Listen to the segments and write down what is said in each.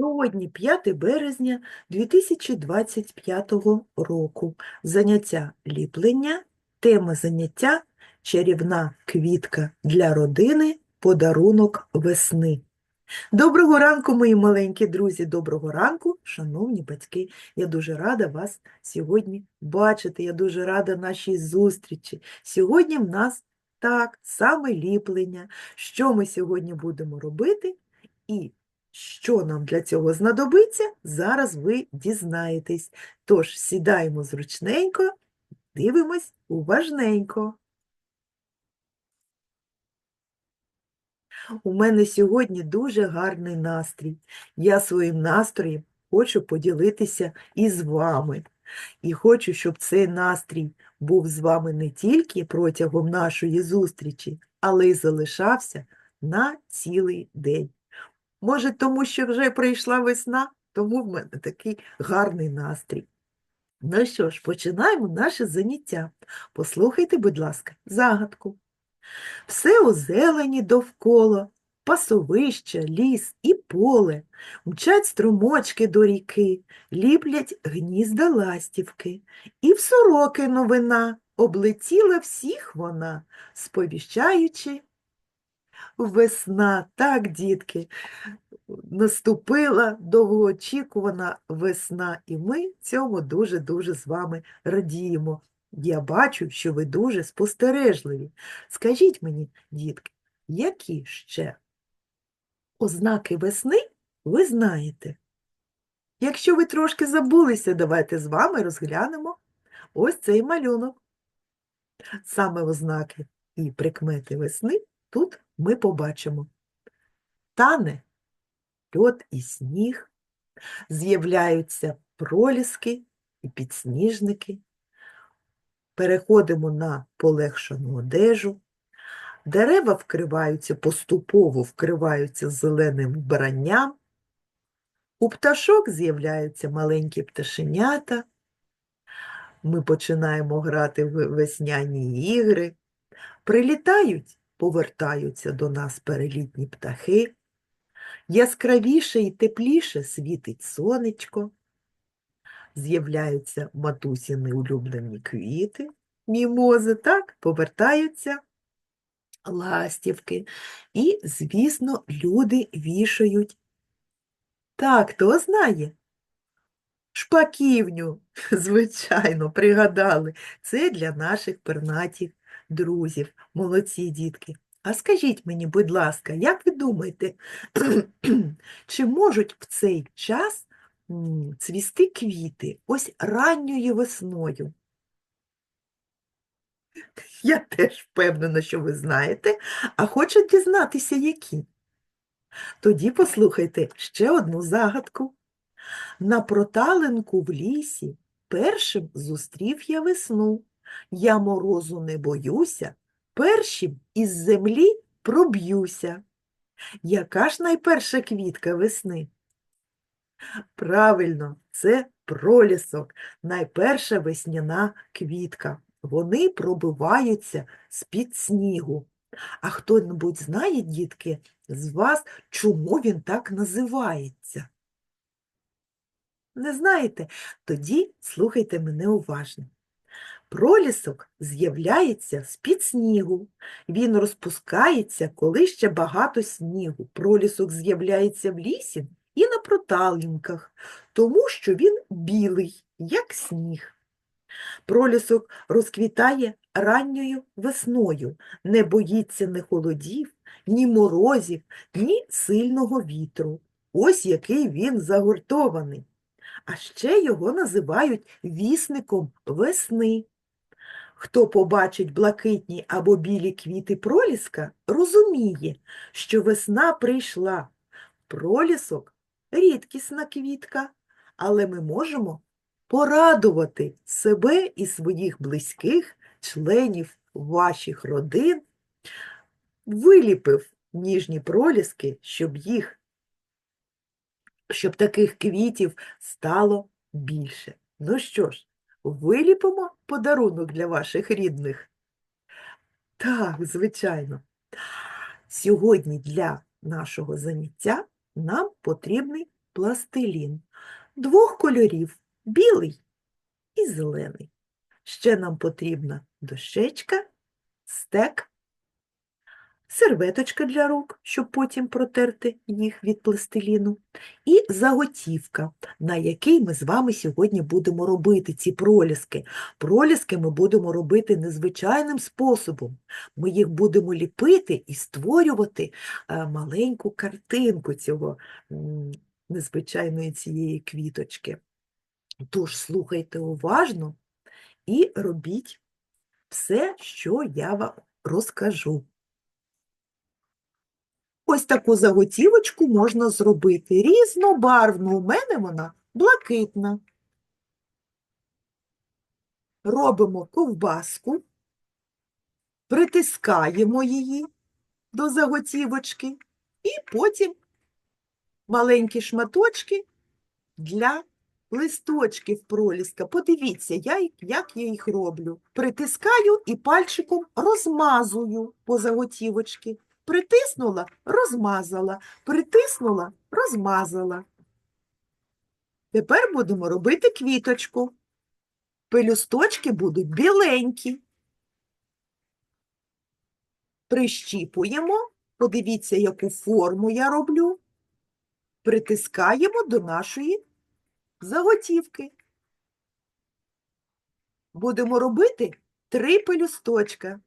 Сьогодні 5 березня 2025 року. Заняття ліплення, тема заняття чарівна квітка для родини, подарунок весни. Доброго ранку, мої маленькі друзі, доброго ранку, шановні батьки. Я дуже рада вас сьогодні бачити, я дуже рада нашій зустрічі. Сьогодні в нас так, саме ліплення. Що ми сьогодні будемо робити? І що нам для цього знадобиться, зараз ви дізнаєтесь. Тож сідаємо зручненько, дивимось уважненько. У мене сьогодні дуже гарний настрій. Я своїм настроєм хочу поділитися із вами. І хочу, щоб цей настрій був з вами не тільки протягом нашої зустрічі, але й залишався на цілий день. Може, тому що вже прийшла весна, тому в мене такий гарний настрій. Ну що ж, починаємо наше заняття. Послухайте, будь ласка, загадку. Все у зелені довкола, пасовища, ліс і поле, мчать струмочки до ріки, ліплять гнізда ластівки, і в сороки новина облетіла всіх вона, сповіщаючи Весна, так, дітки, наступила довгоочікувана весна, і ми цьому дуже-дуже з вами радіємо. Я бачу, що ви дуже спостережливі. Скажіть мені, дітки, які ще ознаки весни ви знаєте? Якщо ви трошки забулися, давайте з вами розглянемо ось цей малюнок. Саме ознаки і прикмети весни тут ми побачимо. Тане льод і сніг, з'являються проліски і підсніжники, переходимо на полегшену одежу, дерева вкриваються, поступово вкриваються зеленим вбранням, у пташок з'являються маленькі пташенята, ми починаємо грати в весняні ігри, прилітають повертаються до нас перелітні птахи, яскравіше і тепліше світить сонечко, з'являються матусіни улюблені квіти, мімози, так, повертаються ластівки. І, звісно, люди вішають. Так, хто знає? Шпаківню, звичайно, пригадали. Це для наших пернатів друзів. Молодці дітки. А скажіть мені, будь ласка, як ви думаєте, чи можуть в цей час цвісти квіти ось ранньою весною? Я теж впевнена, що ви знаєте, а хочу дізнатися, які. Тоді послухайте ще одну загадку. На проталинку в лісі першим зустрів я весну. Я морозу не боюся, першим із землі проб'юся. Яка ж найперша квітка весни? Правильно, це пролісок, найперша весняна квітка. Вони пробиваються з-під снігу. А хто-небудь знає, дітки, з вас, чому він так називається? Не знаєте? Тоді слухайте мене уважно. Пролісок з'являється з-під снігу. Він розпускається, коли ще багато снігу. Пролісок з'являється в лісі і на проталінках, тому що він білий, як сніг. Пролісок розквітає ранньою весною, не боїться ні холодів, ні морозів, ні сильного вітру. Ось який він загуртований. А ще його називають вісником весни. Хто побачить блакитні або білі квіти проліска, розуміє, що весна прийшла. Пролісок рідкісна квітка, але ми можемо порадувати себе і своїх близьких, членів ваших родин, виліпив ніжні проліски, щоб їх, щоб таких квітів стало більше. Ну що ж, виліпимо подарунок для ваших рідних? Так, звичайно. Сьогодні для нашого заняття нам потрібний пластилін двох кольорів білий і зелений. Ще нам потрібна дощечка, стек, серветочка для рук, щоб потім протерти їх від пластиліну, і заготівка, на якій ми з вами сьогодні будемо робити ці проліски. Проліски ми будемо робити незвичайним способом. Ми їх будемо ліпити і створювати е, маленьку картинку цього незвичайної цієї квіточки. Тож слухайте уважно і робіть все, що я вам розкажу. Ось таку заготівочку можна зробити різнобарвну. У мене вона блакитна. Робимо ковбаску, притискаємо її до заготівочки і потім маленькі шматочки для листочків проліска. Подивіться, я, як я їх роблю. Притискаю і пальчиком розмазую по заготівочки. Притиснула, розмазала, притиснула, розмазала. Тепер будемо робити квіточку. Пелюсточки будуть біленькі. Прищіпуємо, подивіться, яку форму я роблю. Притискаємо до нашої заготівки. Будемо робити три пелюсточка.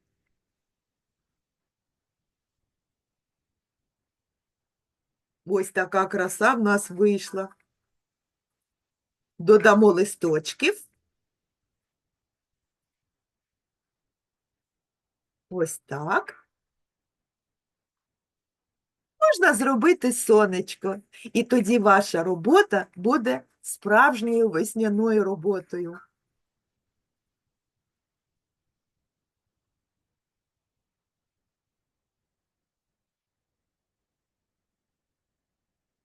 Ось така краса в нас вийшла. Додамо листочків. Ось так. Можна зробити сонечко, і тоді ваша робота буде справжньою весняною роботою.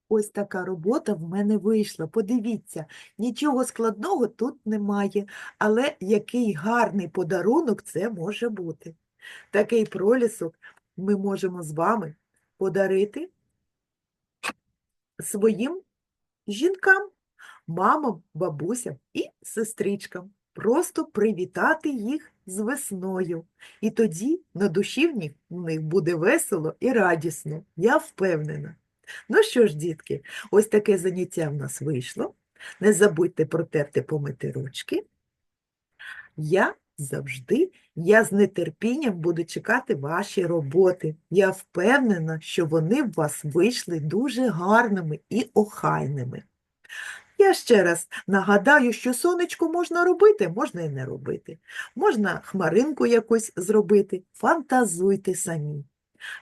Ось така робота в мене вийшла. Подивіться, нічого складного тут немає, але який гарний подарунок це може бути. Такий пролісок ми можемо з вами подарити своїм жінкам, мамам, бабусям і сестричкам. Просто привітати їх з весною. І тоді на душі в них, буде весело і радісно, я впевнена. Ну що ж, дітки, ось таке заняття в нас вийшло. Не забудьте протерти помити ручки. Я завжди, я з нетерпінням буду чекати ваші роботи. Я впевнена, що вони в вас вийшли дуже гарними і охайними. Я ще раз нагадаю, що сонечко можна робити, можна і не робити. Можна хмаринку якусь зробити, фантазуйте самі.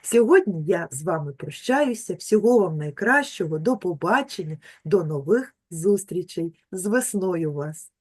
Сьогодні я з вами прощаюся. Всього вам найкращого, до побачення, до нових зустрічей. З весною вас!